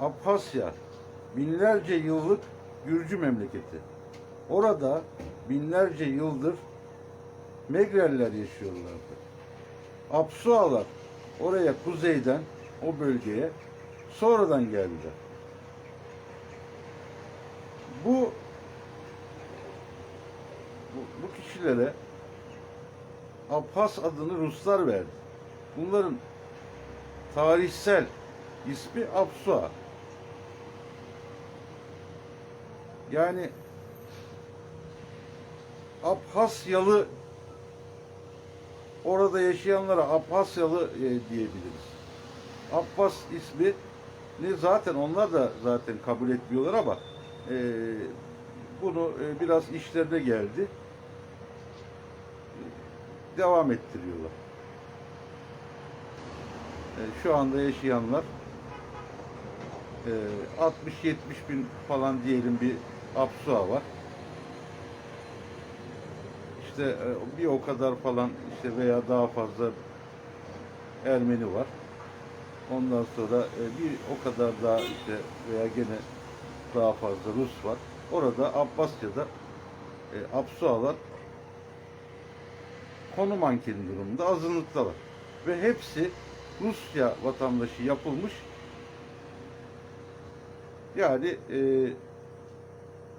Abhasya binlerce yıllık Gürcü memleketi. Orada binlerce yıldır Megreller yaşıyorlardı. Apsualar oraya kuzeyden o bölgeye sonradan geldiler. Bu bu, bu kişilere Abhas adını Ruslar verdi. Bunların tarihsel ismi Apsua. Yani Abhasyalı orada yaşayanlara Abhasyalı e, diyebiliriz. Abbas ismi ne zaten onlar da zaten kabul etmiyorlar ama e, bunu e, biraz işlerine geldi. Devam ettiriyorlar. E, şu anda yaşayanlar e, 60-70 bin falan diyelim bir Apsua var. İşte e, bir o kadar falan işte veya daha fazla Ermeni var. Ondan sonra e, bir o kadar daha işte veya gene daha fazla Rus var. Orada Abbasya'da e, Apsualar konum anketi durumunda azınlıktalar. Ve hepsi Rusya vatandaşı yapılmış. Yani e,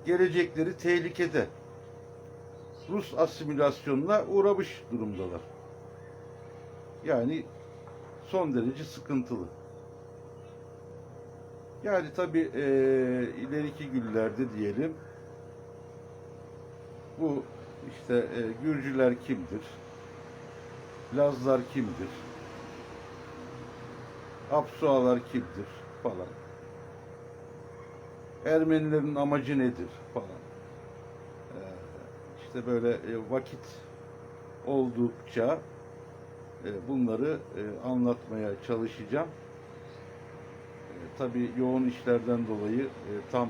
gelecekleri tehlikede. Rus asimilasyonuna uğramış durumdalar. Yani son derece sıkıntılı. Yani tabi e, ileriki günlerde diyelim bu işte e, Gürcüler kimdir? Lazlar kimdir? Apsualar kimdir? Falan. Ermenilerin amacı nedir? Falan. Ee, işte böyle e, vakit oldukça e, bunları e, anlatmaya çalışacağım. Tabii yoğun işlerden dolayı tam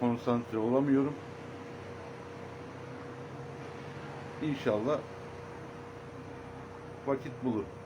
konsantre olamıyorum. İnşallah vakit bulur.